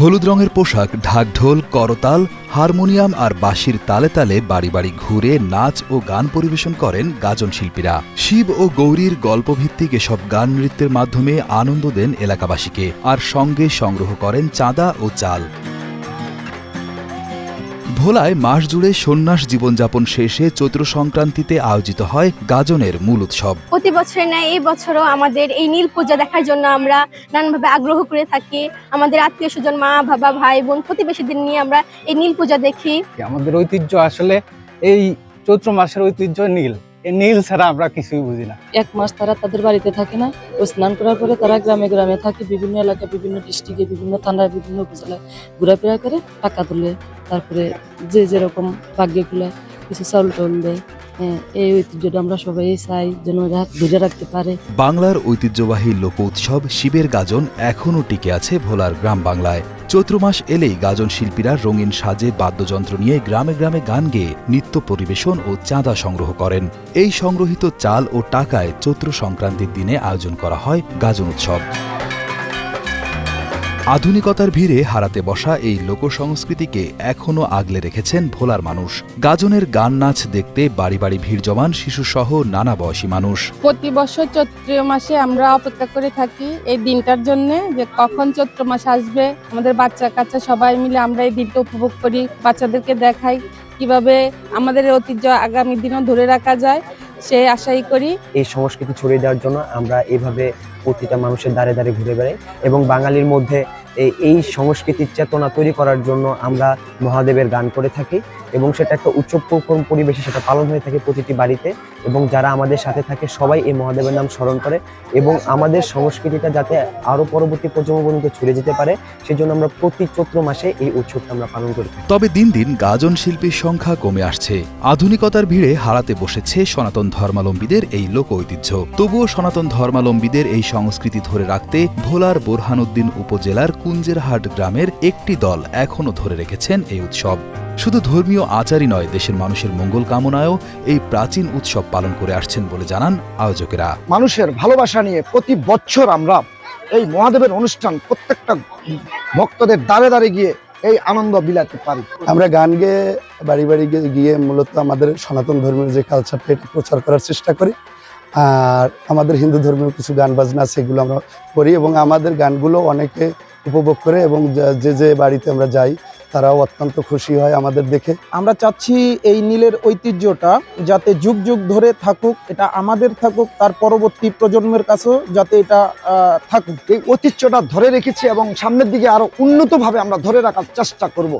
হলুদ রঙের পোশাক ঢাকঢোল করতাল, হারমোনিয়াম আর বাঁশির তালে তালে বাড়ি বাড়ি ঘুরে নাচ ও গান পরিবেশন করেন গাজন শিল্পীরা। শিব ও গৌরীর গল্পভিত্তিক এসব গান নৃত্যের মাধ্যমে আনন্দ দেন এলাকাবাসীকে আর সঙ্গে সংগ্রহ করেন চাঁদা ও চাল। ভোলায় মাস জুড়ে সন্ন্যাস জীবনযাপন শেষে চৈত্র সংক্রান্তিতে আয়োজিত হয় গাজনের মূল উৎসব। প্রতি বছরের ন্যায় এই বছরও আমাদের এই নীল পূজা দেখার জন্য আমরা নানানভাবে আগ্রহ করে থাকি। আমাদের আত্মীয় স্বজন মা বাবা ভাই বোন প্রতিবেশীদের নিয়ে আমরা এই নীল পূজা দেখি। আমাদের ঐতিহ্য আসলে এই চৈত্র মাসের ঐতিহ্য নীল। নীল ছাড়া আমরা কিছুই বুঝি না। এক মাস তারা তাদের বাড়িতে থাকে না। ও স্নান করার পরে তারা গ্রামে গ্রামে থাকে বিভিন্ন এলাকায় বিভিন্ন ডিস্ট্রিক্টে বিভিন্ন থানায় বিভিন্ন উপজেলায়। ঘোরাফেরা করে টাকা তোলে তারপরে যে যেরকম ভাগ্যে খুলে কিছু চাউল টাউল দেয়। হ্যাঁ, এই ঐতিহ্যটা আমরা সবাই চাই যেন ধরে রাখতে পারে। বাংলার ঐতিহ্যবাহী লোক উৎসব শিবের গাজন এখনও টিকে আছে ভোলার গ্রাম বাংলায়। চৈত্র মাস এলেই গাজন শিল্পীরা রঙিন সাজে বাদ্যযন্ত্র নিয়ে গ্রামে গ্রামে গান গেয়ে নৃত্য পরিবেশন ও চাঁদা সংগ্রহ করেন। এই সংগ্রহিত চাল ও টাকায় চৈত্র সংক্রান্তির দিনে আয়োজন করা হয় গাজন উৎসব। আধুনিকতার ভিড়ে হারাতে বসা এই লোকসংস্কৃতিকে এখনও আগলে রেখেছেন ভোলার মানুষ। গাজনের গান নাচ দেখতে বাড়ি বাড়ি ভিড় জমান শিশুসহ নানা বয়সী মানুষ। প্রতি বছর চৈত্র মাসে আমরা অপেক্ষা করে থাকি এই দিনটার জন্য যে কখন চৈত্র মাস আসবে। আমাদের বাচ্চা কাচ্চা সবাই মিলে আমরা এই দিনটা উপভোগ করি বাচ্চাদেরকে দেখাই কীভাবে আমাদের ঐতিহ্য আগামী দিনও ধরে রাখা যায় সে আশাই করি। এই সংস্কৃতি ছড়িয়ে দেওয়ার জন্য আমরা এভাবে প্রতিটা মানুষের দ্বারে দ্বারে ঘুরে বেড়াই এবং বাঙালির মধ্যে এই- সংস্কৃতির চেতনা তৈরি করার জন্য আমরা মহাদেবের গান করে থাকি এবং সেটা একটা প- পরিবেশে সেটা পালন হয়ে থাকে প্রতিটি বাড়িতে এবং যারা আমাদের সাথে থাকে সবাই এই মহাদেবের নাম স্মরণ করে এবং আমাদের সংস্কৃতিটা যাতে আরও পরবর্তী প্রজন্ম পর্যন্ত ছড়িয়ে যেতে পারে, সেজন্য আমরা প্রতি চৈত্র মাসে এই উৎসবটা আমরা পালন করি তবে দিন দিন গাজন শিল্পীর সংখ্যা কমে আসছে। আধুনিকতার ভিড়ে হারাতে বসেছে সনাতন ধর্মাবলম্বীদের এই লোক ঐতিহ্য। তবুও সনাতন ধর্মাবলম্বীদের এই সংস্কৃতি ধরে রাখতে ভোলার বোরহানুদ্দিন উপজেলার কুঞ্জেরহাট গ্রামের একটি দল এখনও ধরে রেখেছেন এই উৎসব। শুধু ধর্মীয় আচারই নয় দেশের মানুষের মঙ্গল কামনায়ও এই প্রাচীন উৎসব পালন করে আসছেন বলে জানান আয়োজকেরা। মানুষের ভালোবাসা নিয়ে প্রতি বছর আমরা এই মহাদেবের অনুষ্ঠান প্রত্যেকটা ভক্তদের দ্বারে দ্বারে গিয়ে এই আনন্দ বিলাতে পারি। আমরা গান গেয়ে বাড়ি বাড়ি গিয়ে- গিয়ে মূলত আমাদের সনাতন ধর্মের যে কালচারটা এটা প্রচার করার চেষ্টা করি। আর আমাদের হিন্দু ধর্মের কিছু গান বাজনা সেগুলো আমরা করি এবং আমাদের গানগুলো অনেকে উপভোগ করে এবং যে যে বাড়িতে আমরা যাই তারাও অত্যন্ত খুশি হয় আমাদের দেখে। আমরা চাচ্ছি এই নীলের ঐতিহ্যটা যাতে যুগ যুগ ধরে থাকুক এটা আমাদের থাকুক তার পরবর্তী প্রজন্মের কাছেও যাতে এটা থাকুক। এই ঐতিহ্যটা ধরে রেখেছি এবং সামনের দিকে আরও উন্নতভাবে আমরা ধরে রাখার চেষ্টা করব।